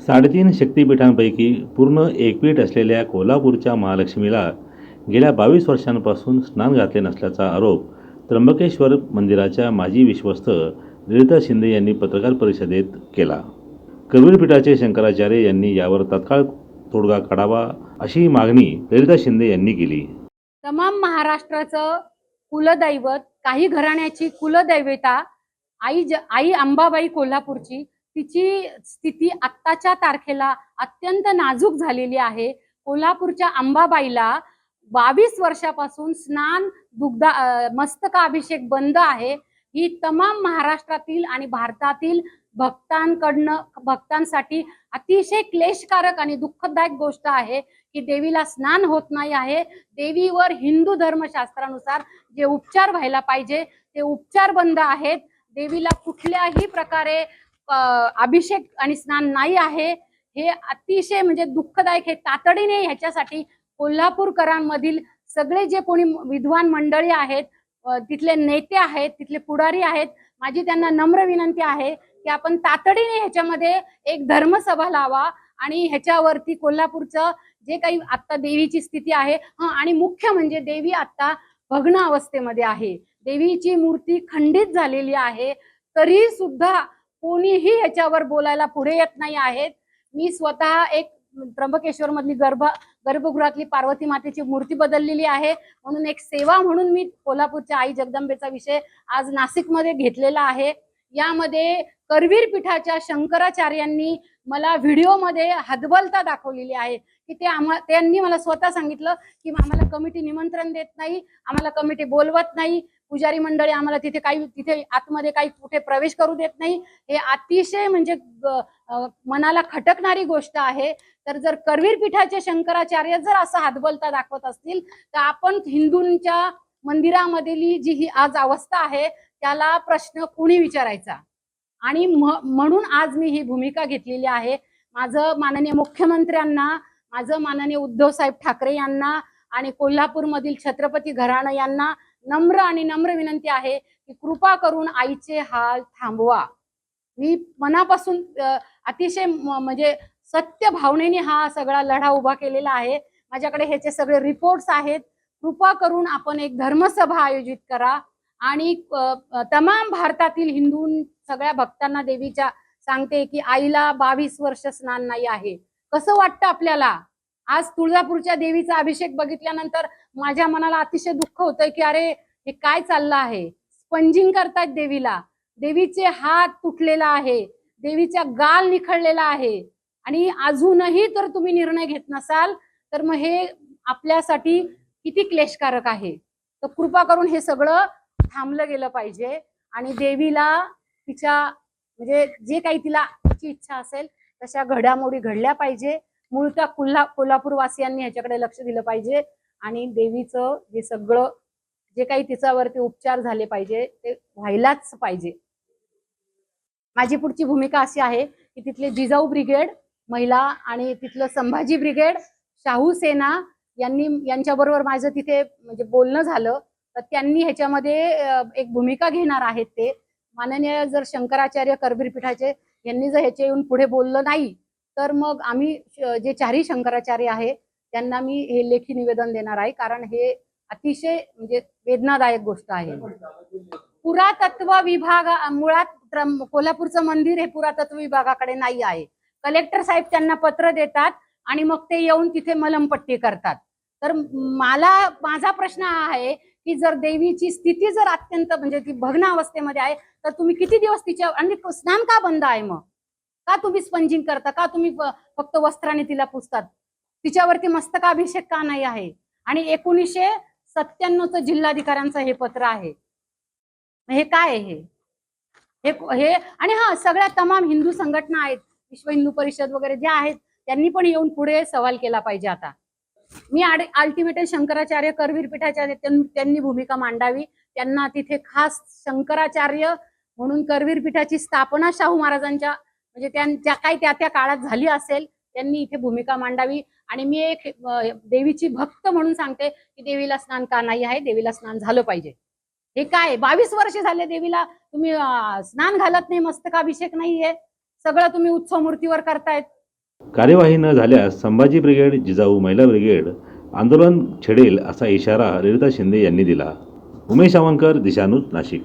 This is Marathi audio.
साडेतीन शक्तिपीठांपैकी पूर्ण एकपीठ असलेल्या कोल्हापूरच्या महालक्ष्मीला गेल्या बावीस वर्षांपासून स्नान घातले नसल्याचा आरोप त्र्यंबकेश्वर मंदिराच्या माजी विश्वस्त ललिता शिंदे यांनी पत्रकार परिषदेत केला. कबीरपीठाचे शंकराचार्य यांनी यावर तत्काळ तोडगा काढावा अशी मागणी ललिता शिंदे यांनी केली. तमाम महाराष्ट्राचं कुलदैवत काही घराण्याची कुलदैवता आई ज आई अंबाबाई कोल्हापूरची तिची स्थिती आत्ताच्या तारखेला अत्यंत नाजूक झालेली आहे. कोल्हापूरच्या अंबाबाईला बावीस वर्षापासून स्नान दुग्धा मस्तकाभिषेक बंद आहे. ही तमाम महाराष्ट्रातील आणि भारतातील भक्तांकडनं भक्तांसाठी अतिशय क्लेशकारक आणि दुःखदायक गोष्ट आहे की देवीला स्नान होत नाही आहे. देवीवर हिंदू धर्मशास्त्रानुसार जे उपचार व्हायला पाहिजे ते उपचार बंद आहेत. देवीला कुठल्याही प्रकारे अभिषेक आणि स्नान नाही आहे हे अतिशय म्हणजे दुःखदायक हे तातडीने ह्याच्यासाठी कोल्हापूरकरांमधील सगळे जे कोणी विद्वान मंडळी आहेत तिथले नेते आहेत तिथले पुढारी आहेत माझी त्यांना नम्र विनंती आहे की आपण तातडीने ह्याच्यामध्ये एक धर्मसभा लावा आणि ह्याच्यावरती कोल्हापूरचं जे काही आत्ता देवीची स्थिती आहे आणि मुख्य म्हणजे देवी आता भग्न अवस्थेमध्ये आहे. देवीची मूर्ती खंडित झालेली आहे तरी सुद्धा कोणीही याच्यावर बोलायला पुढे येत नाही आहेत. मी स्वतः एक त्र्यंबकेश्वर मधली गर्भ गर्भगृहातली पार्वती मातेची मूर्ती बदललेली आहे. म्हणून एक सेवा म्हणून मी कोल्हापूरच्या आई जगदंबेचा विषय आज नाशिकमध्ये घेतलेला आहे. यामध्ये करवीर पीठाच्या शंकराचार्यांनी मला व्हिडिओमध्ये हदबलता दाखवलेली आहे की ते आम्हा त्यांनी मला स्वतः सांगितलं की आम्हाला कमिटी निमंत्रण देत नाही आम्हाला कमिटी बोलवत नाही. पुजारी मंडळी आम्हाला तिथे काही तिथे आतमध्ये काही कुठे प्रवेश करू देत नाही. हे अतिशय म्हणजे मनाला खटकणारी गोष्ट आहे. तर जर करवीर पीठाचे शंकराचार्य जर असं हातबलता दाखवत असतील तर आपण हिंदूंच्या मंदिरामधली जी ही आज अवस्था आहे त्याला प्रश्न कुणी विचारायचा? आणि म्हणून आज मी ही भूमिका घेतलेली आहे. माझं माननीय मुख्यमंत्र्यांना माझं माननीय उद्धव साहेब ठाकरे यांना आणि कोल्हापूरमधील छत्रपती घराणं यांना नम्र आणि नम्र विनंती आहे की कृपा करून आईचे हाल थांबवा. मी मनापासून अतिशय म्हणजे सत्य भावनेने हा सगळा लढा उभा केलेला आहे. माझ्याकडे ह्याचे सगळे रिपोर्ट्स आहेत. कृपा करून आपण एक धर्मसभा आयोजित करा आणि तमाम भारतातील हिंदू सगळ्या भक्तांना देवीच्या सांगते की आईला बावीस वर्ष स्नान नाही आहे. कसं वाटतं आपल्याला? आज तुळजापूरच्या देवीचा अभिषेक बघितल्यानंतर माझ्या मनाला अतिशय दुःख होतंय की अरे हे काय चाललं आहे? स्पंजिंग करतात देवीला. देवीचे हात तुटलेला आहे. देवीचा गाल निखळलेला आहे. आणि अजूनही तर तुम्ही निर्णय घेत नसाल तर मग हे आपल्यासाठी किती क्लेशकारक आहे? तर कृपा करून हे सगळं थांबलं गेलं पाहिजे. आणि देवीला तिच्या म्हणजे जे काही तिला तिची इच्छा असेल तशा घडामोडी घडल्या पाहिजे. मूळत्या कोल्हा कोल्हापूरवासियांनी ह्याच्याकडे लक्ष दिलं पाहिजे. आणि देवीचं जे सगळं जे काही तिच्यावरती उपचार झाले पाहिजे ते व्हायलाच पाहिजे. माझी पुढची भूमिका अशी आहे की तिथले जिजाऊ ब्रिगेड महिला आणि तिथलं संभाजी ब्रिगेड शाहू सेना यांनी यांच्याबरोबर माझं तिथे म्हणजे बोलणं झालं. तर त्यांनी ह्याच्यामध्ये एक भूमिका घेणार आहेत ते. माननीय जर शंकराचार्य करवीर पीठाचे यांनी जर ह्याच्या येऊन पुढे बोललं नाही तर मग आम्ही जे चारही शंकराचार्य आहे त्यांना मी हे लेखी निवेदन देणार आहे. कारण हे अतिशय म्हणजे वेदनादायक गोष्ट आहे. पुरातत्व विभाग मुळात कोल्हापूरचं मंदिर हे पुरातत्व विभागाकडे नाही आहे. कलेक्टर साहेब त्यांना पत्र देतात आणि मग ते येऊन तिथे मलमपट्टी करतात. तर मला माझा प्रश्न हा आहे की जर देवीची स्थिती जर अत्यंत म्हणजे ती भग्न अवस्थेमध्ये आहे तर तुम्ही किती दिवस तिच्या आणि स्नान का बंद आहे मग? का तुम्ही स्पंजिंग करता? का तुम्ही फक्त वस्त्राने तिला पुसतात? तिच्यावरती मस्तकाभिषेक का नाही आहे? आणि एकोणीसशे सत्त्याण्णवचं जिल्हाधिकाऱ्यांचं हे पत्र आहे. हे काय आहे हे? हे आणि हा सगळ्या तमाम हिंदू संघटना आहेत विश्व हिंदू परिषद वगैरे ज्या आहेत त्यांनी पण येऊन पुढे सवाल केला पाहिजे आता. मी अल्टिमेट शंकराचार्य करवीरपीठाच्या त्यांनी भूमिका मांडावी. त्यांना तिथे खास शंकराचार्य म्हणून करवीर पीठाची स्थापना शाहू महाराजांच्या म्हणजे त्यांच्या काही त्या त्या काळात झाली असेल त्यांनी इथे भूमिका मांडावी. आणि मी एक देवीची भक्त म्हणून सांगते की देवीला स्नान का नाही आहे देवीला स्नान झालं पाहिजे. हे काय? बावीस वर्ष झाले देवीला. तुम्ही स्नान घालत नाही मस्तकाभिषेक नाहीये. सगळं तुम्ही उत्सव मूर्तीवर करतायत. कार्यवाही न झाल्यास संभाजी ब्रिगेड जिजाऊ महिला ब्रिगेड आंदोलन छेडेल असा इशारा ललिता शिंदे यांनी दिला. उमेश सावंकर दिशानुज नाशिक.